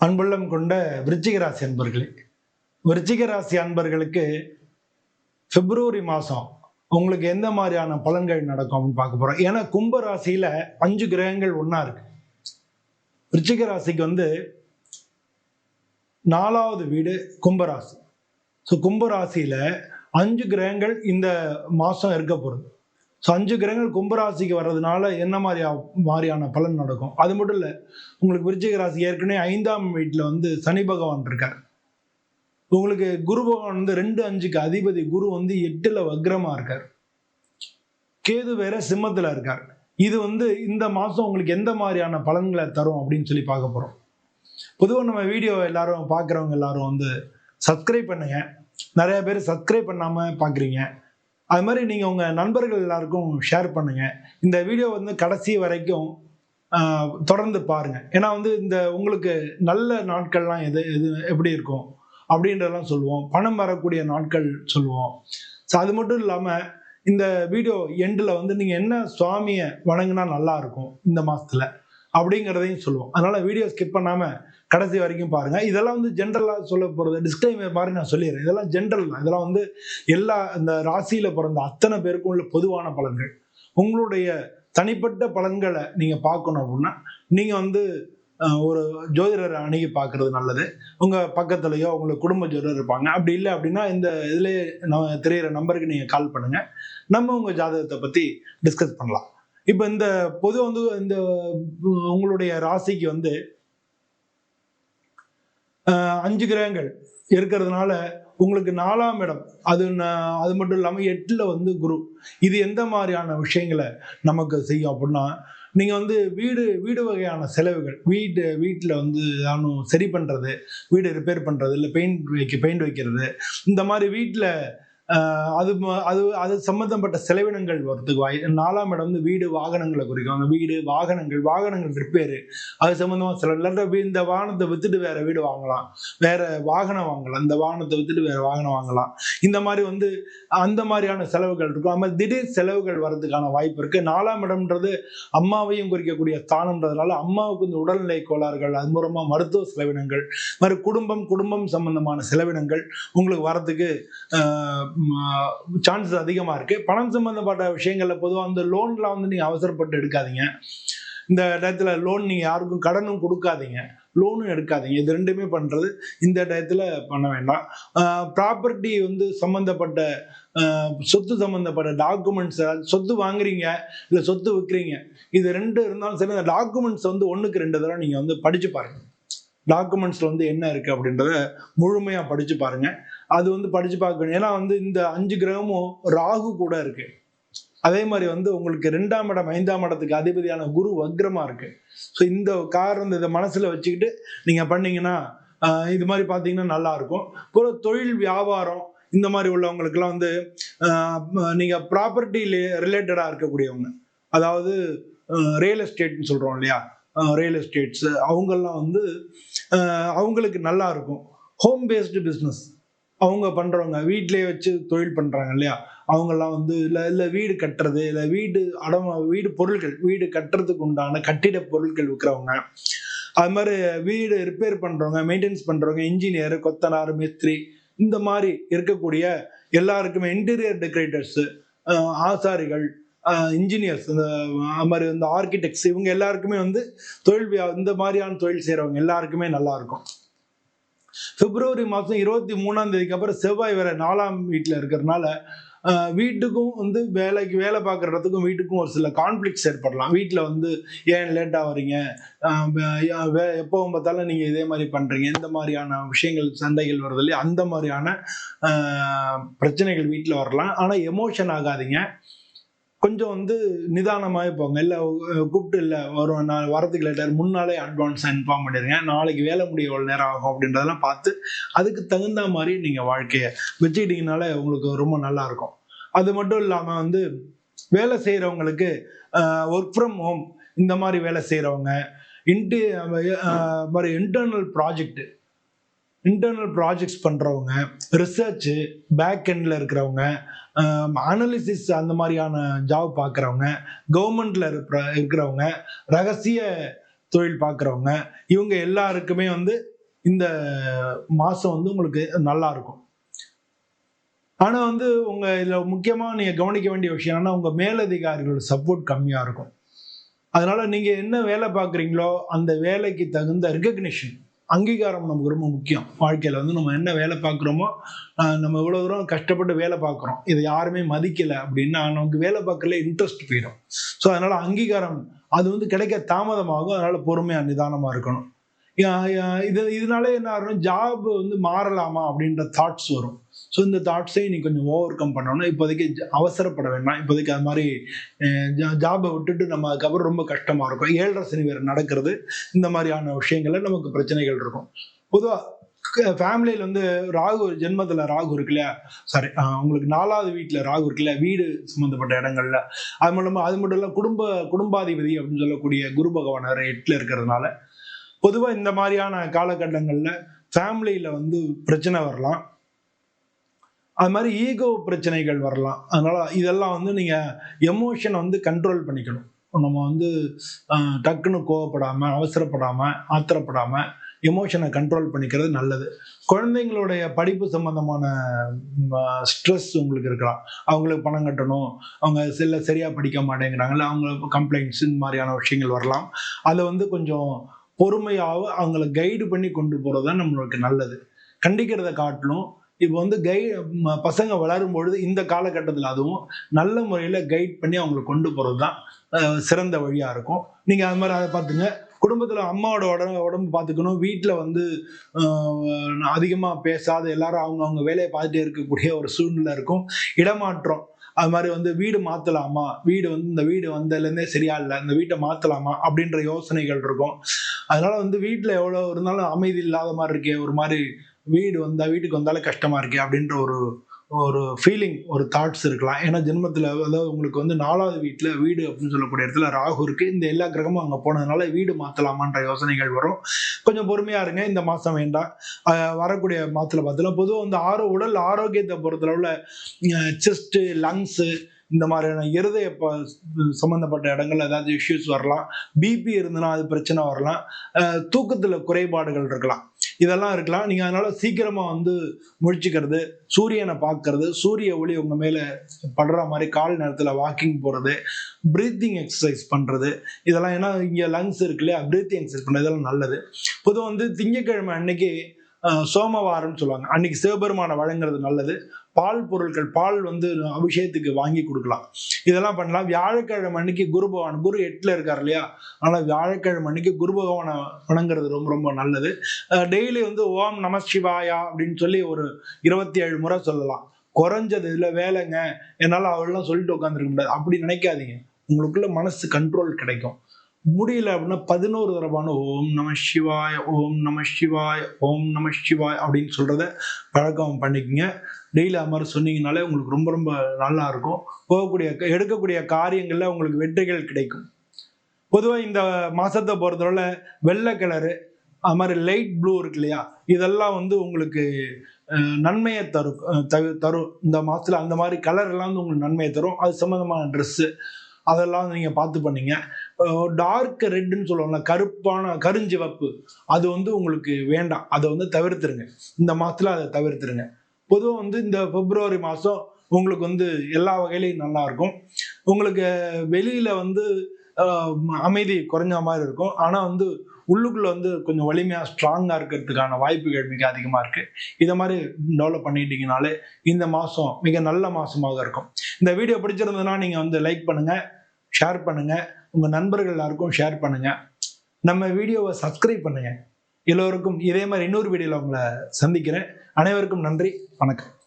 அன்புள்ளம் கொண்ட விருச்சிகராசி அன்பர்களே விருச்சிகராசி அன்பர்களுக்கு பிப்ரவரி மாதம் உங்களுக்கு எந்த மாதிரியான பலன்கள் நடக்கும் அப்படின்னு பார்க்க போகிறோம் ஏன்னா கும்ப ராசியில் அஞ்சு கிரகங்கள் ஒன்றா இருக்கு. விருச்சிக ராசிக்கு வந்து நாலாவது வீடு கும்பராசி ஸோ கும்பராசியில் அஞ்சு கிரகங்கள் இந்த மாதம் இருக்க போகிறது ஸோ அஞ்சு கிரகங்கள் கும்பராசிக்கு வர்றதுனால என்ன மாதிரி மாதிரியான பலன் நடக்கும்? அது மட்டும் இல்லை உங்களுக்கு விருச்சிக ராசி ஏற்கனவே ஐந்தாம் வீட்டில் வந்து சனி பகவான் இருக்கார். உங்களுக்கு குரு பகவான் வந்து ரெண்டு அஞ்சுக்கு அதிபதி குரு வந்து எட்டில் வக்ரமாக இருக்கார். கேது வேற சிம்மத்தில் இருக்கார். இது வந்து இந்த மாதம் உங்களுக்கு எந்த மாதிரியான பலன்களை தரும் அப்படின்னு சொல்லி பார்க்க போகிறோம் பொதுவாக நம்ம வீடியோ எல்லாரும் பார்க்குறவங்க எல்லாரும் வந்து சப்ஸ்கிரைப் பண்ணுங்க. நிறைய பேர் சப்ஸ்கிரைப் பண்ணாமல் பார்க்குறீங்க அது மாதிரி நீங்கள் உங்கள் நண்பர்கள் எல்லாருக்கும் ஷேர் பண்ணுங்கள் இந்த வீடியோ வந்து கடைசி வரைக்கும் தொடர்ந்து பாருங்கள் ஏன்னா வந்து இந்த உங்களுக்கு நல்ல நாட்கள்லாம் எது எது எப்படி இருக்கும்? அப்படின்றதெல்லாம் சொல்லுவோம். பணம் வரக்கூடிய நாட்கள் சொல்லுவோம். ஸோ அது மட்டும் இல்லாமல் இந்த வீடியோ எண்டில் வந்து நீங்கள் என்ன சுவாமியை வணங்கினா நல்லாயிருக்கும் இந்த மாதத்தில் அப்படிங்கிறதையும் சொல்லுவோம். அதனால வீடியோ ஸ்கிப் பண்ணாமல் கடைசி வரைக்கும் பாருங்க. இதெல்லாம் வந்து ஜென்ரலாக சொல்ல போகிறது டிஸ்க்ளைமர் மாதிரி நான் சொல்லிடுறேன். இதெல்லாம் ஜென்ரல் தான். இதெல்லாம் வந்து எல்லா இந்த ராசியில் பிறந்த அத்தனை பேருக்கும் உள்ள பொதுவான பலன்கள். உங்களுடைய தனிப்பட்ட பலன்களை நீங்கள் பார்க்கணும் அப்படின்னா நீங்கள் வந்து ஒரு ஜோதிடரை அணுகி பார்க்கறது நல்லது. உங்கள் பக்கத்துலையோ உங்களுக்கு குடும்ப ஜோதிடர் இருப்பாங்க. அப்படி இல்லை அப்படின்னா இந்த இதுலேயே நம்ம தெரியிற நம்பருக்கு நீங்கள் கால் பண்ணுங்கள் நம்ம உங்கள் ஜாதகத்தை பற்றி டிஸ்கஸ் பண்ணலாம். இப்போ இந்த பொது வந்து இந்த உங்களுடைய ராசிக்கு வந்து அஞ்சு கிரகங்கள் இருக்கிறதுனால உங்களுக்கு நாலாம் இடம். அது அது மட்டும் இல்லாமல் எட்டில் வந்து குரு. இது எந்த மாதிரியான விஷயங்களை நமக்கு செய்யும் அப்படின்னா நீங்கள் வந்து வீடு வீடு வகையான செலவுகள் வீட்டு வீட்டில் வந்து ஏதானும் சரி பண்ணுறது வீடு ரிப்பேர் பண்ணுறது இல்லை பெயிண்ட் வைக்க பெயிண்ட் வைக்கிறது இந்த மாதிரி வீட்டில் அது அது அது சம்மந்தப்பட்ட செலவினங்கள் வரத்துக்கு வாய் நாலாம் இடம் வந்து வீடு வாகனங்களை குறிக்கும். அந்த வீடு வாகனங்கள் வாகனங்கள் ரிப்பேரு. அது சம்மந்தமாக சில இல்லாட்டா இந்த வாகனத்தை வித்துட்டு வேற வீடு வாங்கலாம். வேற வாகனம் வாங்கலாம். இந்த வாகனத்தை வித்துட்டு வேற வாகனம் வாங்கலாம். இந்த மாதிரி வந்து அந்த மாதிரியான செலவுகள் இருக்கும். அது மாதிரி திடீர் செலவுகள் வர்றதுக்கான வாய்ப்பு இருக்கு. நாலாம் இடம்ன்றது அம்மாவையும் குறிக்கக்கூடிய ஸ்தானம்ன்றதுனால அம்மாவுக்கு இந்த உடல்நிலை கோளாறுகள் அது மூலமா மருத்துவ செலவினங்கள் மாதிரி குடும்பம் குடும்பம் சம்பந்தமான செலவினங்கள் உங்களுக்கு வரதுக்கு சான்சஸ் அதிகமாக இருக்குது பணம் சம்மந்தப்பட்ட விஷயங்களில் பொதுவாக அந்த லோன்லாம் வந்து நீங்கள் அவசரப்பட்டு எடுக்காதீங்க. இந்த டயத்தில் லோன் நீங்கள் யாருக்கும் கடனும் கொடுக்காதீங்க. லோனும் எடுக்காதீங்க. இது ரெண்டுமே பண்ணுறது இந்த டயத்தில் பண்ண வேண்டாம். ப்ராப்பர்ட்டி வந்து சம்மந்தப்பட்ட சொத்து சம்மந்தப்பட்ட டாக்குமெண்ட்ஸ் சொத்து வாங்குறீங்க இல்லை சொத்து விற்கிறீங்க இது ரெண்டு இருந்தாலும் சரி இந்த டாக்குமெண்ட்ஸ் வந்து ஒன்றுக்கு ரெண்டு தடவை நீங்கள் வந்து படித்து பாருங்கள் டாக்குமெண்ட்ஸில் வந்து என்ன இருக்குது அப்படின்றத முழுமையாக படித்து பாருங்கள் அது வந்து படிச்சு பார்க்கணும். ஏன்னா வந்து இந்த அஞ்சு கிரகமும் ராகு கூட இருக்கு. அதே மாதிரி வந்து உங்களுக்கு ரெண்டாம் இடம் ஐந்தாம் இடத்துக்கு அதிபதியான குரு வக்ரமா இருக்கு. ஸோ இந்த காரணம் இதை மனசுல வச்சுக்கிட்டு நீங்க பண்ணீங்கன்னா இது மாதிரி பார்த்தீங்கன்னா நல்லா இருக்கும். அப்புறம் தொழில் வியாபாரம் இந்த மாதிரி உள்ளவங்களுக்குலாம் வந்து நீங்க ப்ராப்பர்ட்டி ரிலேட்டடா இருக்கக்கூடியவங்க. அதாவது ரியல் எஸ்டேட்னு சொல்றோம் இல்லையா? ரியல் எஸ்டேட்ஸ் அவங்கெல்லாம் வந்து அவங்களுக்கு நல்லா இருக்கும். ஹோம் பேஸ்டு பிஸ்னஸ் அவங்க பண்றவங்க வீட்டிலேயே வச்சு தொழில் பண்றாங்க இல்லையா? அவங்கெல்லாம் வந்து இல்லை இல்லை வீடு கட்டுறது இல்லை வீடு அடமா வீடு பொருட்கள் வீடு கட்டுறதுக்கு உண்டான கட்டிட பொருட்கள் விற்கிறவங்க அது மாதிரி வீடு ரிப்பேர் பண்றவங்க மெயின்டெனன்ஸ் பண்றவங்க இன்ஜினியர் கொத்தனார் மிஸ்திரி இந்த மாதிரி இருக்கக்கூடிய எல்லாருக்குமே இன்டீரியர் டெக்கரேட்டர்ஸ் ஆசாரிகள் இன்ஜினியர்ஸ் இந்த அது மாதிரி இந்த ஆர்கிடெக்ட்ஸ் இவங்க எல்லாருக்குமே வந்து தொழில் இந்த மாதிரியான தொழில் செய்கிறவங்க எல்லாருக்குமே நல்லா இருக்கும். பிப்ரவரி மாதம் இருபத்தி மூணாம் தேதிக்கு அப்புறம் செவ்வாய் வேற நாலாம் வீட்டில் இருக்கிறனால வீட்டுக்கும் வந்து வேலைக்கு வேலை பார்க்குற இடத்துக்கும் வீட்டுக்கும் ஒரு சில கான்ஃப்ளிக்ஸ் ஏற்படலாம். வீட்டில் வந்து ஏன் லேட்டாக வரீங்க எப்போவும் வே- பார்த்தாலும் நீங்கள் இதே மாதிரி பண்ணுறீங்க இந்த மாதிரியான விஷயங்கள் சண்டைகள் வருது இல்லையா? அந்த மாதிரியான பிரச்சனைகள் வீட்டில் வரலாம். ஆனால் எமோஷன் ஆகாதீங்க. கொஞ்சம் வந்து நிதானமாகவே போங்க. இல்லை கூப்பிட்டு இல்லை வரும் நான் வரதுக்கு லேட்டர் முன்னாலே அட்வான்ஸாக இன்ஃபார்ம் பண்ணிடுங்க. நாளைக்கு வேலை முடிய எவ்வளோ நேரம் ஆகும் அப்படின்றதெல்லாம் பார்த்து அதுக்கு தகுந்த மாதிரி நீங்கள் வாழ்க்கையை வச்சுக்கிட்டீங்கனாலே உங்களுக்கு ரொம்ப நல்லாயிருக்கும் அது மட்டும் இல்லாமல் வந்து வேலை செய்கிறவங்களுக்கு ஒர்க் ஃப்ரம் ஹோம் இந்த மாதிரி வேலை செய்கிறவங்க இன்டி மாதிரி இன்டர்னல் ப்ராஜெக்ட் இன்டர்னல் ப்ராஜெக்ட்ஸ் பண்ணுறவங்க ரிசர்ச்சு பேக் எண்டில் இருக்கிறவங்க um, அனலிசிஸ் அந்த மாதிரியான ஜாப் பார்க்குறவங்க கவர்மெண்ட்டில் இருக்கிற இருக்கிறவங்க ரகசிய தொழில் பார்க்குறவங்க இவங்க எல்லாருக்குமே வந்து இந்த மாதம் வந்து உங்களுக்கு நல்லா இருக்கும். ஆனால் வந்து உங்கள் இதில் முக்கியமாக நீங்கள் கவனிக்க வேண்டிய விஷயம் என்னன்னா உங்கள் மேலதிகாரிகளோட சப்போர்ட் கம்மியாக இருக்கும். அதனால் நீங்கள் என்ன வேலை பார்க்குறீங்களோ அந்த வேலைக்கு தகுந்த ரெக்கக்னிஷன் அங்கீகாரம் நமக்கு ரொம்ப முக்கியம். வாழ்க்கையில் வந்து நம்ம என்ன வேலை பார்க்குறோமோ நம்ம இவ்வளோ தூரம் கஷ்டப்பட்டு வேலை பார்க்குறோம் இதை யாருமே மதிக்கலை அப்படின்னா நமக்கு வேலை பார்க்கல இன்ட்ரெஸ்ட் போயிடும். ஸோ அதனால அங்கீகாரம் அது வந்து கிடைக்க தாமதமாகும். அதனால பொறுமையாக நிதானமாக இருக்கணும். இது இதனால என்ன ஆகும் ஜாப் வந்து மாறலாமா அப்படின்ற தாட்ஸ் வரும். ஸோ இந்த தாட்ஸை நீ கொஞ்சம் ஓவர் கம் பண்ணணும். இப்போதைக்கு ஜ- அவசரப்பட வேண்டாம். இப்போதைக்கு அது மாதிரி ஜாபை விட்டுட்டு நம்ம அதுக்கப்புறம் ரொம்ப கஷ்டமாக இருக்கும். ஏழரை சனி வேறு நடக்கிறது. இந்த மாதிரியான விஷயங்கள்ல நமக்கு பிரச்சனைகள் இருக்கும். பொதுவாக ஃபேமிலியில் வந்து ராகு ஜென்மத்தில் ராகு இருக்குல்ல சாரி உங்களுக்கு நாலாவது வீட்டில் ராகு இருக்குல்ல வீடு சம்மந்தப்பட்ட இடங்கள்ல. அது மட்டும் அது மட்டும் இல்லை குடும்ப குடும்பாதிபதி அப்படின்னு சொல்லக்கூடிய குரு பகவான் எட்டில் இருக்கிறதுனால பொதுவாக இந்த மாதிரியான காலகட்டங்களில் ஃபேமிலியில் வந்து பிரச்சனை வரலாம். அது மாதிரி ஈகோ பிரச்சனைகள் வரலாம். அதனால இதெல்லாம் வந்து நீங்கள் எமோஷனை வந்து கண்ட்ரோல் பண்ணிக்கணும். நம்ம வந்து டக்குன்னு கோவப்படாமல் அவசரப்படாமல் ஆத்திரப்படாமல் எமோஷனை கண்ட்ரோல் பண்ணிக்கிறது நல்லது. குழந்தைங்களுடைய படிப்பு சம்பந்தமான ஸ்ட்ரெஸ் உங்களுக்கு இருக்கலாம். அவங்களுக்கு பணம் கட்டணும். அவங்க சில சரியாக படிக்க மாட்டேங்கிறாங்கல்ல அவங்க கம்ப்ளைண்ட்ஸ் இந்த மாதிரியான விஷயங்கள் வரலாம். அதை வந்து கொஞ்சம் பொறுமையாக அவங்கள கைடு பண்ணி கொண்டு போகிறது தான் நம்மளுக்கு நல்லது. கண்டிக்கிறத காட்டிலும் இப்போ வந்து கை பசங்க வளரும் பொழுது இந்த காலகட்டத்தில் அதுவும் நல்ல முறையில் கைட் பண்ணி அவங்களை கொண்டு போகிறது தான் சிறந்த வழியாக இருக்கும். நீங்கள் அது மாதிரி அதை பார்த்துங்க. குடும்பத்தில் அம்மாவோட உடம்பு உடம்பு பார்த்துக்கணும். வீட்டில் வந்து அதிகமாக பேசாத எல்லாரும் அவங்க அவங்க வேலையை பார்த்துட்டே இருக்கக்கூடிய ஒரு சூழ்நிலை இருக்கும். இடமாற்றம். அது மாதிரி வந்து வீடு மாற்றலாமா வீடு வந்து இந்த வீடு வந்ததுலேருந்தே சரியா இல்லை. இந்த வீட்டை மாற்றலாமா அப்படின்ற யோசனைகள் இருக்கும். அதனால வந்து வீட்டில் எவ்வளோ இருந்தாலும் அமைதி இல்லாத மாதிரி இருக்கே ஒரு மாதிரி வீடு வந்தா வீட்டுக்கு வந்தாலே கஷ்டமா இருக்கே அப்படின்ற ஒரு ஒரு ஃபீலிங் ஒரு தாட்ஸ் இருக்கலாம். ஏன்னா ஜென்மத்தில் அதாவது உங்களுக்கு வந்து நாலாவது வீட்டில் வீடு அப்படின்னு சொல்லக்கூடிய இடத்துல ராகு இருக்கு. இந்த எல்லா கிரகமும் அங்கே போனதுனால வீடு மாற்றலாமான்ற யோசனைகள் வரும். கொஞ்சம் பொறுமையாக இருங்க. இந்த மாதம் வேண்டாம். வரக்கூடிய மாதத்தில் பார்த்தலாம் பொதுவாக வந்து ஆரோ உடல் ஆரோக்கியத்தை பொறுத்தளவில் செஸ்ட்டு லங்ஸு இந்த மாதிரியான இருதய சம்மந்தப்பட்ட இடங்கள் ஏதாவது இஷ்யூஸ் வரலாம் பிபி இருந்ததுன்னா அது பிரச்சனை வரலாம். தூக்கத்தில் குறைபாடுகள் இருக்கலாம். இதெல்லாம் இருக்கலாம். நீங்கள் அதனால் சீக்கிரமாக வந்து முழிச்சுக்கிறது சூரியனை பார்க்கறது சூரிய ஒளி உங்கள் மேலே படுற மாதிரி கால் நேரத்தில் வாக்கிங் போகிறது ப்ரீத்திங் எக்ஸசைஸ் பண்ணுறது இதெல்லாம் ஏன்னா இங்கே லங்ஸ் இருக்கு இல்லையா? ப்ரீத்திங் எக்ஸசைஸ் பண்ணுறது இதெல்லாம் நல்லது. பொதுவாக வந்து திங்கட்கிழமை அன்னைக்கு சோமவாரம்னு சொல்லுவாங்க. அன்னைக்கு சிவபெருமானை வழங்குறது நல்லது. பால் பொருட்கள் பால் வந்து அபிஷேகத்துக்கு வாங்கி கொடுக்கலாம். இதெல்லாம் பண்ணலாம். வியாழக்கிழமை அன்னைக்கு குரு பகவான் குரு எட்டில் இருக்கார் இல்லையா? அதனால் வியாழக்கிழமை அன்னைக்கு குரு பகவானை வணங்குறது ரொம்ப ரொம்ப நல்லது. டெய்லி வந்து ஓம் நம சிவாயா அப்படின்னு சொல்லி ஒரு இருபத்தி ஏழு முறை சொல்லலாம். குறைஞ்சது இல்லை வேலைங்க. என்னால் அவள்லாம் சொல்லிட்டு உட்காந்துருக்க முடியாது. அப்படி நினைக்காதீங்க. உங்களுக்குள்ள மனசு கண்ட்ரோல் கிடைக்கும். முடியல அப்படின்னா பதினோரு தடவான ஓம் நம சிவாய் ஓம் நம சிவாய் ஓம் நம சிவாய் அப்படின்னு சொல்கிறத பழக்கம் பண்ணிக்கோங்க. டெய்லி அது மாதிரி சொன்னீங்கனாலே உங்களுக்கு ரொம்ப ரொம்ப நல்லா இருக்கும். போகக்கூடிய எடுக்கக்கூடிய காரியங்களில் உங்களுக்கு வெற்றிகள் கிடைக்கும். பொதுவாக இந்த மாதத்தை பொறுத்தவரை வெள்ளை கலரு அது மாதிரி லைட் ப்ளூ இருக்கு இல்லையா? இதெல்லாம் வந்து உங்களுக்கு நன்மையை தரும் தரு- தரும். இந்த மாதத்தில் அந்த மாதிரி கலர் எல்லாம் வந்து உங்களுக்கு நன்மையை தரும். அது சம்மந்தமான ட்ரெஸ்ஸு அதெல்லாம் நீங்கள் பார்த்து பண்ணீங்க. டார்க் ரெட்னு சொல்லுவாங்கல்ல கருப்பான கருஞ்சிவப்பு. அது வந்து உங்களுக்கு வேண்டாம். அதை வந்து தவிர்த்துருங்க. இந்த மாதத்தில் அதை தவிர்த்துருங்க. பொதுவாக வந்து இந்த பிப்ரவரி மாதம் உங்களுக்கு வந்து எல்லா வகையிலையும் நல்லா இருக்கும். உங்களுக்கு வெளியில் வந்து அமைதி குறைஞ்ச மாதிரி இருக்கும். ஆனால் வந்து உள்ளுக்குள்ள வந்து கொஞ்சம் வலிமையாக ஸ்ட்ராங்காக இருக்கிறதுக்கான வாய்ப்புகள் மிக அதிகமாக இருக்குது இதை மாதிரி டெவலப் பண்ணிட்டீங்கனாலே இந்த மாதம் மிக நல்ல மாதமாக இருக்கும். இந்த வீடியோ பிடிச்சிருந்ததுன்னா நீங்கள் வந்து லைக் பண்ணுங்கள் ஷேர் பண்ணுங்கள் உங்கள் நண்பர்கள் எல்லாருக்கும் ஷேர் பண்ணுங்கள் நம்ம வீடியோவை சப்ஸ்கிரைப் பண்ணுங்கள் எல்லோருக்கும் இதே மாதிரி இன்னொரு வீடியோவில் உங்களை சந்திக்கிறேன். அனைவருக்கும் நன்றி. வணக்கம்.